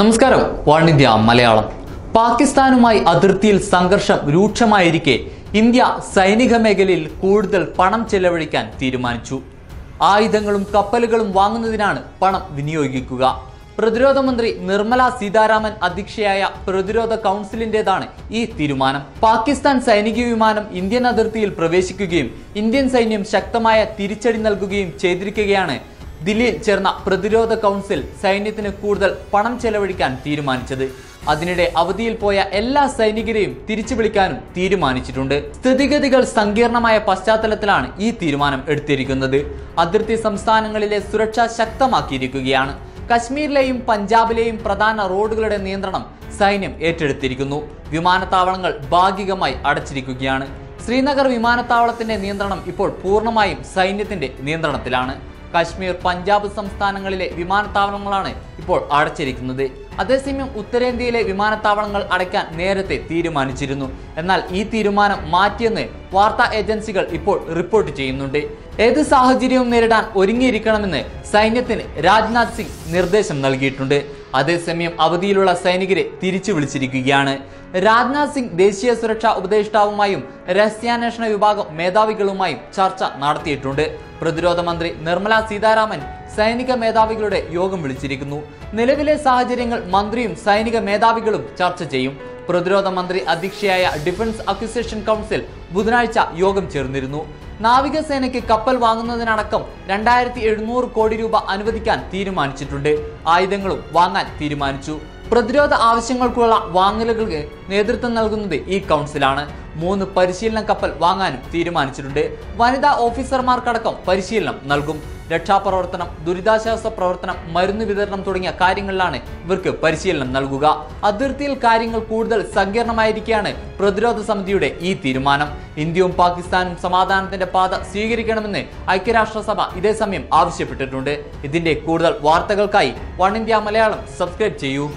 നമസ്കാരം one India Malayalam. പാകിസ്ഥാനുമായി അതിർത്തിയിൽ സംഘർഷം രൂക്ഷമായിരിക്കെ ഇന്ത്യ സൈനിക മേഖലയിൽ കൂടുതൽ പണം ചെലവഴിക്കാൻ തീരുമാനിച്ചു. ആയുധങ്ങളും കപ്പലുകളും വാങ്ങുന്നതിനാണ് പണം വിനിയോഗിക്കുക. പ്രതിരോധ മന്ത്രി നിർമ്മല സീതാരാമൻ അധ്യക്ഷയായ പ്രതിരോധ കൗൺസിലിന്റേതാണ് ഈ തീരുമാനം. പാകിസ്ഥാൻ സൈനിക വിമാനം ഇന്ത്യൻ അതിർത്തിയിൽ പ്രവേശിക്കുകയും ഇന്ത്യൻ സൈന്യം ശക്തമായ തിരിച്ചടി നൽകുകയും ചെയ്തിരിക്കുകയാണ് ദില്ലിയിൽ ചേർന്ന പ്രതിരോധ കൗൺസിൽ സൈന്യത്തിന് കൂടുതൽ പണം ചെലവഴിക്കാൻ തീരുമാനിച്ചത്. അതിനിടെ അവധിയിൽ പോയ എല്ലാ സൈനികരെയും തിരിച്ചു വിളിക്കാനും തീരുമാനിച്ചിട്ടുണ്ട്. സ്ഥിതിഗതികൾ സങ്കീർണമായ പശ്ചാത്തലത്തിലാണ് ഈ തീരുമാനം എടുത്തിരിക്കുന്നത്. അതിർത്തി സംസ്ഥാനങ്ങളിലെ സുരക്ഷ ശക്തമാക്കിയിരിക്കുകയാണ്. കശ്മീരിലെയും പഞ്ചാബിലെയും പ്രധാന റോഡുകളുടെ നിയന്ത്രണം സൈന്യം ഏറ്റെടുത്തിരിക്കുന്നു. വിമാനത്താവളങ്ങൾ ഭാഗികമായി അടച്ചിരിക്കുകയാണ്. ശ്രീനഗർ വിമാനത്താവളത്തിന്റെ നിയന്ത്രണം ഇപ്പോൾ പൂർണമായും സൈന്യത്തിന്റെ നിയന്ത്രണത്തിലാണ്. കശ്മീർ പഞ്ചാബ് സംസ്ഥാനങ്ങളിലെ വിമാനത്താവളങ്ങളാണ് ഇപ്പോൾ അടച്ചിരിക്കുന്നത്. അതേസമയം ഉത്തരേന്ത്യയിലെ വിമാനത്താവളങ്ങൾ അടയ്ക്കാൻ നേരത്തെ തീരുമാനിച്ചിരുന്നു. എന്നാൽ ഈ തീരുമാനം മാറ്റിയെന്ന് വാർത്താ ഏജൻസികൾ ഇപ്പോൾ റിപ്പോർട്ട് ചെയ്യുന്നുണ്ട്. ഏത് സാഹചര്യവും നേരിടാൻ ഒരുങ്ങിയിരിക്കണമെന്ന് സൈന്യത്തിന് രാജ്നാഥ് സിംഗ് നിർദ്ദേശം നൽകിയിട്ടുണ്ട്. അതേസമയം അവധിയിലുള്ള സൈനികരെ തിരിച്ചു വിളിച്ചിരിക്കുകയാണ്. രാജ്നാഥ് സിംഗ് ദേശീയ സുരക്ഷാ ഉപദേഷ്ടാവുമായും രഹസ്യാന്വേഷണ വിഭാഗം മേധാവികളുമായും ചർച്ച നടത്തിയിട്ടുണ്ട്. പ്രതിരോധ മന്ത്രി നിർമ്മല സീതാരാമൻ സൈനിക മേധാവികളുടെ യോഗം വിളിച്ചിരിക്കുന്നു. നിലവിലെ സാഹചര്യങ്ങൾ മന്ത്രിയും സൈനിക മേധാവികളും ചർച്ച ചെയ്യും. പ്രതിരോധ മന്ത്രി അധ്യക്ഷയായ ഡിഫൻസ് അക്വിസിഷൻ കൗൺസിൽ ബുധനാഴ്ച യോഗം ചേർന്നിരുന്നു. നാവികസേനയ്ക്ക് കപ്പൽ വാങ്ങുന്നതിനടക്കം രണ്ടായിരത്തി എഴുന്നൂറ് കോടി രൂപ അനുവദിക്കാൻ തീരുമാനിച്ചിട്ടുണ്ട്. ആയുധങ്ങളും വാങ്ങാൻ തീരുമാനിച്ചു. പ്രതിരോധ ആവശ്യങ്ങൾക്കുള്ള വാങ്ങലുകൾക്ക് നേതൃത്വം നൽകുന്നത് ഈ കൗൺസിലാണ്. മൂന്ന് പരിശീലന കപ്പൽ വാങ്ങാനും തീരുമാനിച്ചിട്ടുണ്ട്. വനിതാ ഓഫീസർമാർക്കടക്കം പരിശീലനം നൽകും. രക്ഷാപ്രവർത്തനം ദുരിതാശ്വാസ പ്രവർത്തനം മരുന്ന് വിതരണം തുടങ്ങിയ കാര്യങ്ങളിലാണ് ഇവർക്ക് പരിശീലനം നൽകുക. അതിർത്തിയിൽ കാര്യങ്ങൾ കൂടുതൽ സങ്കീർണമായിരിക്കെയാണ് പ്രതിരോധ സമിതിയുടെ ഈ തീരുമാനം. ഇന്ത്യയും പാകിസ്ഥാനും സമാധാനത്തിന്റെ പാത സ്വീകരിക്കണമെന്ന് ഐക്യരാഷ്ട്രസഭ ഇതേസമയം ആവശ്യപ്പെട്ടിട്ടുണ്ട്. ഇതിന്റെ കൂടുതൽ വാർത്തകൾക്കായി വൺ ഇന്ത്യ മലയാളം സബ്സ്ക്രൈബ് ചെയ്യൂ.